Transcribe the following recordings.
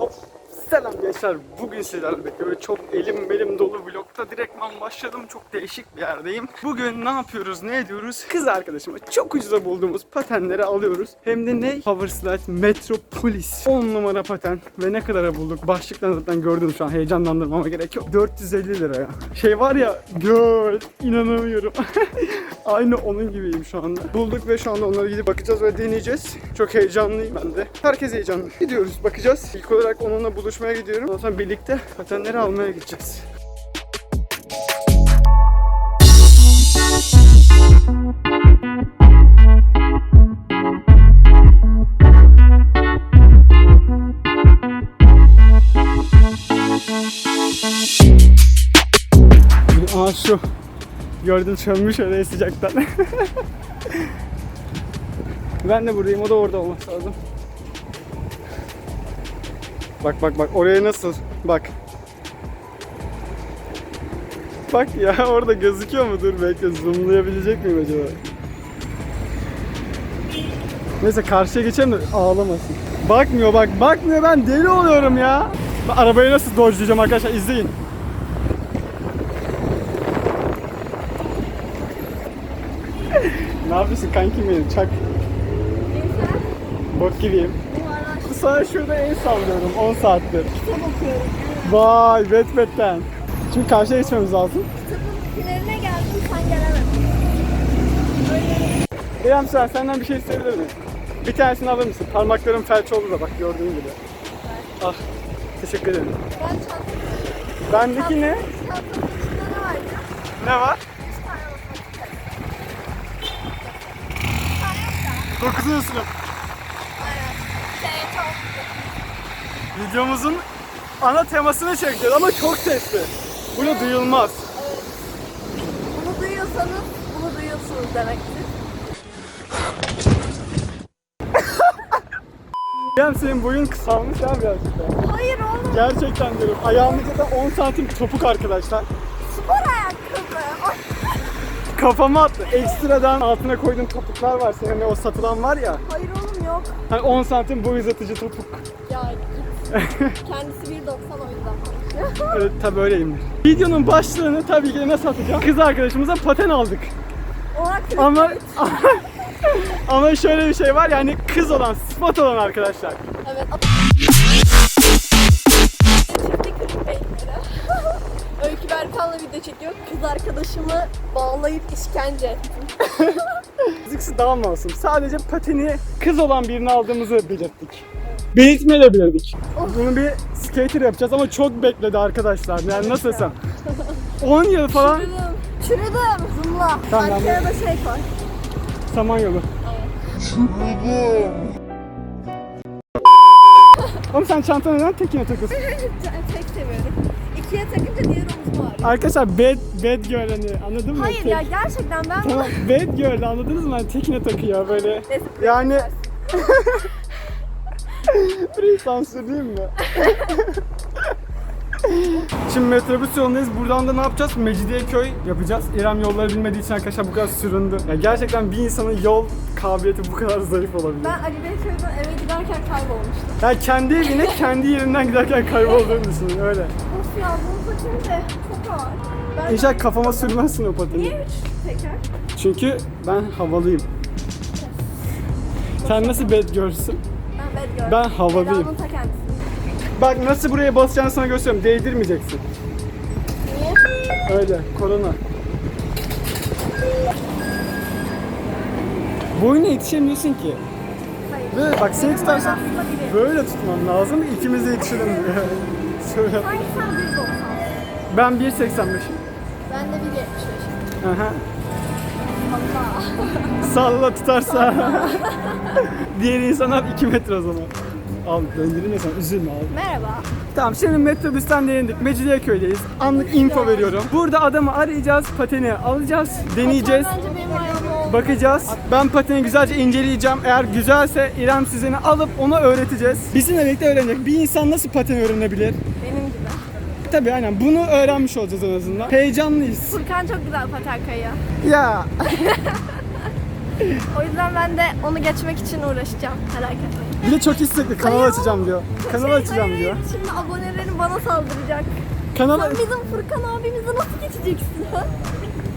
Oh. Selam gençler. Bugün sizlerle birlikte böyle çok elim belim dolu vlogta direktman başladım. Çok değişik bir yerdeyim. Bugün ne yapıyoruz, ne ediyoruz? Kız arkadaşıma çok ucuza bulduğumuz patenleri alıyoruz. Hem de ne? Powerslide Metropolis. 10 numara paten. Ve ne kadara bulduk? Başlıktan zaten gördüm şu an. Heyecanlandırmama gerek yok. 450 liraya. Şey var ya, gör. inanamıyorum. Aynı onun gibiyim şu anda. Bulduk ve şu anda onlara gidip bakacağız ve deneyeceğiz. Çok heyecanlıyım ben de. Herkes heyecanlı. Gidiyoruz, bakacağız. İlk olarak onunla buluşmaya gidiyorum. Ondan sonra birlikte patenleri almaya gideceğiz. Aa şu. Gördün çönmüş oraya sıcaktan. ben de buradayım, o da orada olması lazım. Bak bak bak oraya nasıl? Bak. Bak ya orada gözüküyor mu? Dur bekle zoomlayabilecek miyim acaba? Neyse karşıya geçelim de ağlamasın. Bakmıyor bak bakmıyor ben deli oluyorum ya. Ben arabayı nasıl dodge'layacağım arkadaşlar izleyin. ne yapıyorsun kankim benim çak. Bok gibiyim. Sana şurada el sallıyorum 10 saattir. Kitap okuyorum. Vay Wattpad'den. Şimdi karşıya geçmemiz lazım. Kitabın finale geldim sen gelemedin. İrem sen senden bir şey isteyebilir miyim? Bir tanesini alır mısın? Parmaklarım felç oldu da bak gördüğün gibi. Ah teşekkür ederim. Ben çantamı Bendeki ne? çantamın içinde ne var ya? Ne var? 9. sınıf. Videomuzun ana temasını çekeceğiz ama çok sesli. Bunu duyulmaz. Bunu duyuyorsanız bunu duyuyorsunuz demektir. İrem senin boyun kısalmış ya birazcık. Hayır oğlum. Gerçekten diyorum. Ayağımızda da 10 santim topuk arkadaşlar. Spor ayakkabı. Ay, Kafama attı. Ekstradan altına koyduğun topuklar var. Senin o satılan var ya. Hayır oğlum yok. Hani 10 santim boy uzatıcı topuk. Ya git. Kendisi 1.90 o yüzden. Evet tabi öyleyimdir. Videonun başlığını tabii ki de nasıl atacağım? Kız arkadaşımıza paten aldık. Ama ama şöyle bir şey var yani kız olan, spot olan arkadaşlar. Evet. Öykü Berkan'la video çekiyor. Kız arkadaşımı bağlayıp işkence ettim. Fiziksi daha masum. Sadece pateni kız olan birini aldığımızı belirttik. Belirtmeyebilirdik. Bunu bir skater yapacağız ama çok bekledi arkadaşlar. Yani nasıl desem. 10 yıl falan Çürüdüm. Çürüdüm. Zoomla. Tamam, Arkaya da şey koy. Samanyolu. Oğlum sen çantanı neden tekine takıyorsun? Diğer. Arkadaşlar bad, bad girl hani anladın mı? Hayır Tek- ya gerçekten ben Tamam bad girl anladınız mı? Hani tekine takıyor böyle. Neyse, Yani burayı sansürleyeyim mi? Şimdi metrobüs yolundayız. Buradan da ne yapacağız? Mecidiyeköy yapacağız. İrem yolları bilmediği için arkadaşlar bu kadar süründü. Ya gerçekten bir insanın yol kabiliyeti bu kadar zayıf olabilir. Ben Ali Beyköy'den eve giderken kaybolmuştum. Ya kendi evine kendi yerinden giderken kaybolduğunu düşünün öyle. Ya bunu takınca çok ağır. Ben İnşallah kafama sürmezsin o pateni. Niye üç teker? Çünkü ben havalıyım. Sen nasıl bad girl'sün? Ben bad girl. Ben havalıyım. Eda'nın ta kendisi. Bak nasıl buraya basacağını sana gösteriyorum. Değdirmeyeceksin. Niye? Öyle, korona. Boyuna yetişemiyorsun ki. Hayır. Böyle bak seni tutarsan böyle tutmam lazım. İkimiz de yetişelim Şöyle. Sanki sen 1.90. Ben 1.85'im. Ben de 1.75. Aha. Salla tutarsa. Diğer insanlar 2 metre o zaman. Al döndürün sen üzülme abi. Merhaba. Tamam şimdi metrobüsten de indik. Mecidiyeköy'deyiz. Anlık info veriyorum. Burada adamı arayacağız, pateni alacağız, deneyeceğiz. Bence benim ayağım oldu. Bakacağız. Ben pateni güzelce inceleyeceğim. Eğer güzelse İrem sizini alıp ona öğreteceğiz. Bizimle birlikte öğrenecek. Bir insan nasıl paten öğrenebilir? Tabii aynen bunu öğrenmiş olacağız en azından. Heyecanlıyız. Furkan çok güzel paten kayıyor. Ya O yüzden ben de onu geçmek için uğraşacağım. Merak etmeyin. Bir de çok istekli kanal Hayır, açacağım diyor. Kanal Şey, açacağım hayır, diyor. hayır, Şimdi abonelerim bana saldıracak. Kanal Sen bizim Furkan abimizi nasıl geçeceksin ha?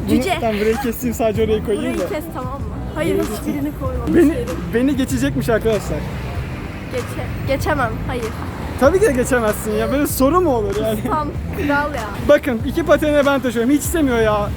Cüce. Ben burayı keseyim sadece orayı koyayım Burayı da. kes tamam mı? Hayır hiçbirini koymamış Beni, yerim. beni geçecekmiş arkadaşlar. Geçe, geçemem. Hayır. Tabii ki de geçemezsin ya. Böyle soru mu olur yani? Tam kral ya. Bakın iki patene ben taşıyorum. Hiç istemiyor ya.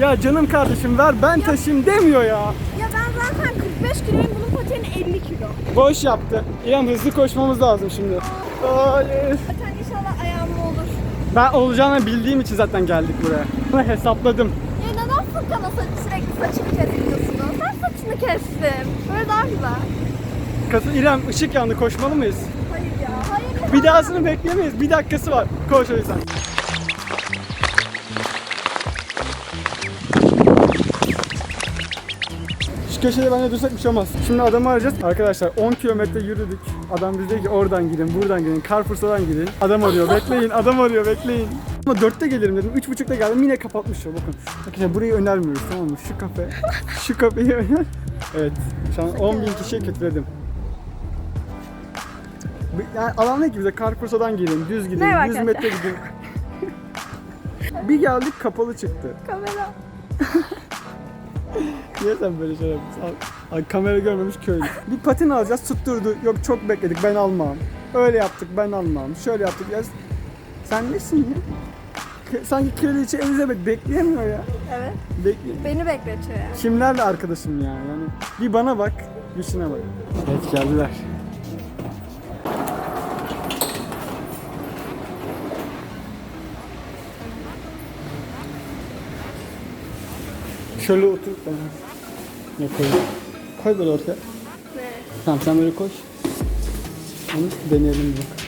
Ya canım kardeşim ver ben taşıyayım demiyor ya. Ya ben zaten 45 kiloyum bunun pateni 50 kilo. Boş yaptı. İrem hızlı koşmamız lazım şimdi. Hayır. Paten inşallah ayağımda olur. Ben olacağını bildiğim için zaten geldik buraya. Bunu hesapladım. Ya neden Furkan'a saç, sürekli saçını kestiriyorsun? Sen saçını kestin. Böyle daha güzel. Kası İrem ışık yandı koşmalı mıyız? Hayır ya. Hayır ya. Bir dahasını bekleyemeyiz. Bir dakikası var. Koş o yüzden. Şu köşede bence dursak bir şey olmaz. Şimdi adamı arayacağız. Arkadaşlar 10 kilometre yürüdük. Adam bize dedi ki oradan gidin, buradan gidin, Carrefour'dan gidin. Adam arıyor, bekleyin, adam arıyor, bekleyin. Ama 4'te gelirim dedim, 3.30'da geldim yine kapatmış ya bakın. Arkadaşlar burayı önermiyoruz tamam mı? Şu kafe, şu kafeyi öner. Evet, şu an 10 bin kişiye kötüledim. Yani alan ne ki bize Carrefour'dan gidin, düz gidin, Merhaba 100 arkadaşlar. metre gidin. bir geldik kapalı çıktı. Kamera. Niye sen böyle şey yapıyorsun? Al- Ay, kamera görmemiş köylü. Bir patin alacağız tutturdu. Yok çok bekledik ben almam. Öyle yaptık ben almam. Şöyle yaptık ya. Sen nesin ya? K- Sanki kraliçe Elizabeth bekleyemiyor ya. Evet. Bekliyor. Beni bekletiyor yani. Kimlerle arkadaşım ya? Yani bir bana bak, bir şuna bak. Evet geldiler. Şöyle otur. Ne koyayım? Koy böyle ortaya. Ne? Tamam sen böyle koş. Onu deneyelim bak.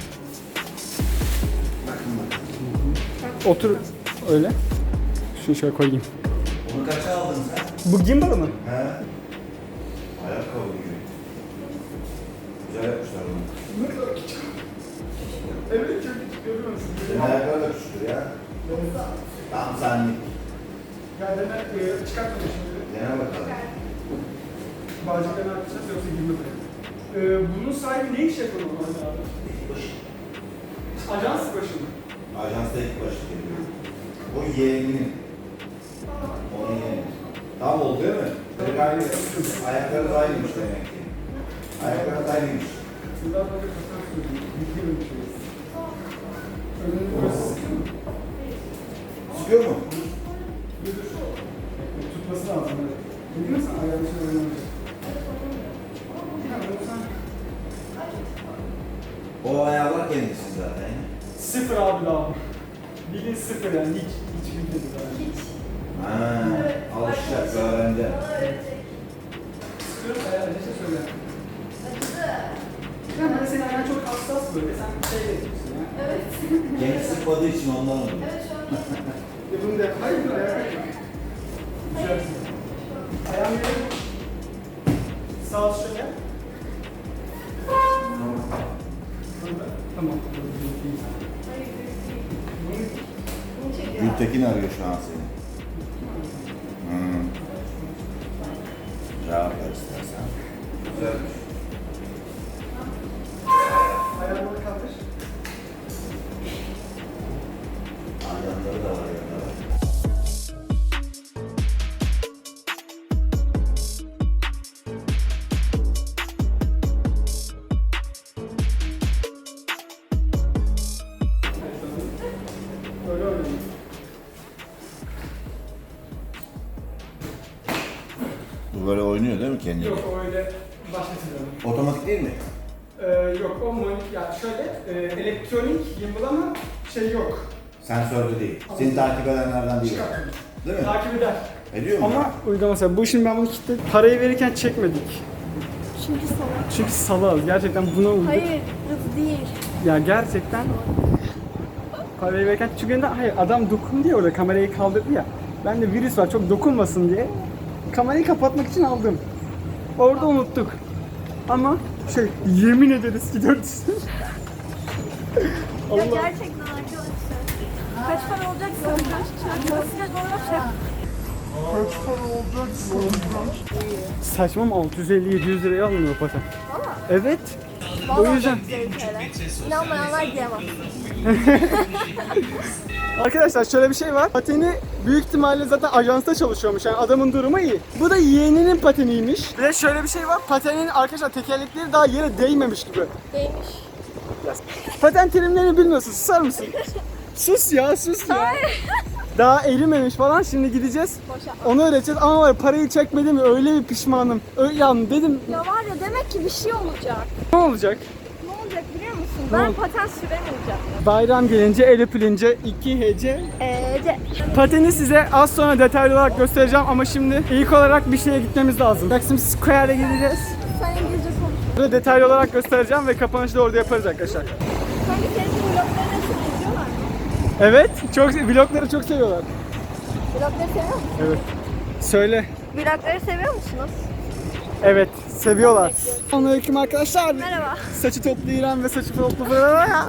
Otur öyle. Şunu şöyle koyayım. Onu kaça aldın sen? Bu gimbal mı? He? Ayakkabı gibi. Güzel yapmışlar onu. Evet çok görüyor musun? Senin ayakları da küçüktür ya. Tam senlik. Ya dene e, çıkartma şimdi. Dene bakalım. Bağcıklarını atacağız yoksa girme ee, Bunun sahibi ne iş yapıyor normalde abi? Ajans başı mı? Ajansta ilk başı geliyor. O yeğeninin. Onun yeğeni. Tam oldu değil mi? Direkt aynı. Ayakları da aynıymış demek ki. Ayakları da aynıymış. Bundan böyle kasar söyleyeyim. Yıkıyorum bir şey. Önünü burası sıkıyor mu? Sıkıyor mu? Tutması lazım. Evet. Biliyor musun ayağını şöyle oynamayacak. Ya bunu sen O ayarlar kendisi zaten. sıfır abi daha. Bilin sıfır yani hiç. Hiç bilmedi daha. Hiç. Ha, alışacak, öğrenecek. Sıkıyorum ayağını işte söyle. Ya ben senin ayağın çok hassas böyle. Sen şey yapıyorsun ya. Kendi sıkmadığı için ondan oluyor. Ya bunu da yap. Hayır dur ayağa kalkma. Güzel. Ayağını Sağ şöyle. Tamam. Gültekin arıyor şu an seni. Hmm. Cevap ver istersen. Güzelmiş. Böyle oynuyor değil mi kendini? Yok o öyle başlatıyorum. Otomatik değil mi? Ee, yok o monik yani şöyle e, elektronik gimbal ama şey yok. Sensörlü değil. Seni takip edenlerden değil. Çıkartın. Değil mi? Takip eder. Ediyor mu? Ama uygulaması bu şimdi ben bunu kitle parayı verirken çekmedik. Çünkü salak. Çünkü salağız. Gerçekten buna uyduk. Hayır, hız değil. Ya gerçekten parayı verirken çünkü ne- hayır adam dokundu ya orada kamerayı kaldırdı ya. Ben de virüs var çok dokunmasın diye kamerayı kapatmak için aldım. Orada unuttuk. Ama şey yemin ederiz ki 400. Ya Allah. gerçekten arkadaşlar. Kaç para olacak sanırım? Nasıl olacak? Saçma mı 650-700 liraya alınıyor paten? Valla. Evet. Vallahi O yüzden-. İnanmayanlar diyemez. Arkadaşlar şöyle bir şey var. Pateni büyük ihtimalle zaten ajansta çalışıyormuş. Yani adamın durumu iyi. Bu da yeğeninin pateniymiş. Bir de şöyle bir şey var. Patenin arkadaşlar tekerlekleri daha yere değmemiş gibi. Değmiş. Paten terimlerini bilmiyorsun. Susar mısın? sus ya sus ya. Daha erimemiş falan. Şimdi gideceğiz. Boş yapma. Onu öğreteceğiz ama var ya, parayı çekmedim öyle bir pişmanım. Öyle yani dedim Ya var ya demek ki bir şey olacak. ne olacak? Ne olacak biliyor musun? Ne Ben oldu? paten süremeyeceğim. Bayram gelince el öpülünce iki hece. Eee Pateni size az sonra detaylı olarak göstereceğim ama şimdi ilk olarak bir şeye gitmemiz lazım. Taksim Square'e gideceğiz. sen İngilizce konuş. Burada detaylı olarak göstereceğim ve kapanışı da orada yaparız arkadaşlar. Kanka senin vloglarını izliyorlar mı? Evet, çok vlogları çok seviyorlar. Vlogları seviyor musun? Evet. Söyle. Vlogları seviyor musunuz? Evet, seviyorlar. Selamünaleyküm arkadaşlar. Merhaba. Saçı toplu İrem ve saçı toplu Ya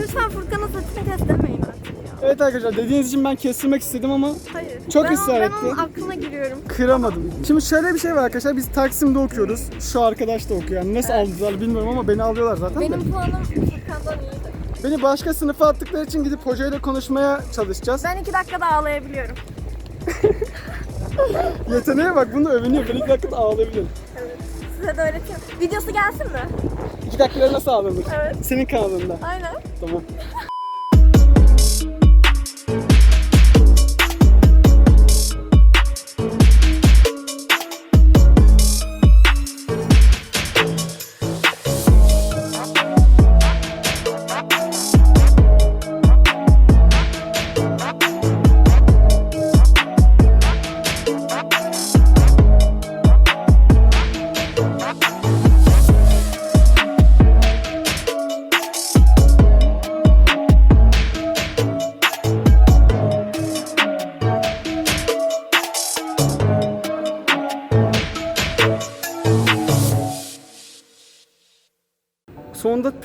lütfen Furkan'ın saçını kes demeyin artık ya. Evet arkadaşlar dediğiniz için ben kestirmek istedim ama Hayır. Çok ben, ısrar ben etti. onun aklına giriyorum. kıramadım. Şimdi şöyle bir şey var arkadaşlar biz Taksim'de okuyoruz. Şu arkadaş da okuyor. Yani nasıl aldılar bilmiyorum ama beni alıyorlar zaten. de. Benim puanım Furkan'dan iyiydi. Beni başka sınıfa attıkları için gidip hocayla konuşmaya çalışacağız. Ben iki dakikada ağlayabiliyorum. Yeteneğe bak bunu övünüyor. Ben iki dakikada ağlayabilirim. Evet. Size de öğretiyorum. Videosu gelsin mi? İki dakikada nasıl ağlanır? Evet. Senin kanalında. Aynen. Tamam.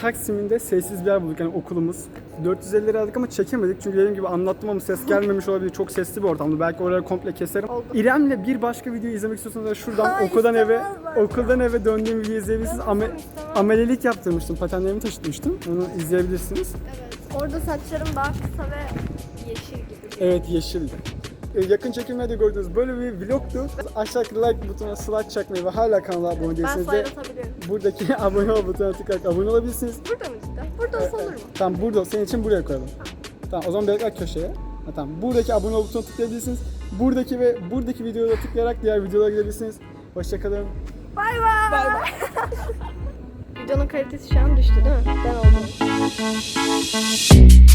Sonunda Taksim'in de sessiz bir yer bulduk yani okulumuz. 450 lira aldık ama çekemedik çünkü dediğim gibi anlattım ama ses gelmemiş olabilir. Çok sesli bir ortamdı. Belki oraları komple keserim. Oldu. İrem'le bir başka video izlemek istiyorsanız da şuradan Hayır, okuldan eve okuldan eve döndüğüm videoyu izleyebilirsiniz. Ame, amelelik yaptırmıştım. Patenlerimi taşıtmıştım. Onu izleyebilirsiniz. Evet. Orada saçlarım daha kısa ve yeşil gibi. Evet yeşildi. Ee, Yakın çekimlerde gördüğünüz böyle bir vlogtu. Aşağıdaki like butonuna slide çakmayı ve hala kanala abone değilseniz de buradaki abone ol butonuna tıklayarak abone olabilirsiniz. Burada mı cidden? Burada olsa olur mu? Tamam burada senin için buraya koyalım. Tamam o zaman bekler köşeye. Ha, tamam buradaki abone ol butonuna tıklayabilirsiniz. Buradaki ve buradaki videoda tıklayarak diğer videolara gidebilirsiniz. Hoşçakalın. Bay bay. Videonun kalitesi şu an düştü değil mi? Ben oldum.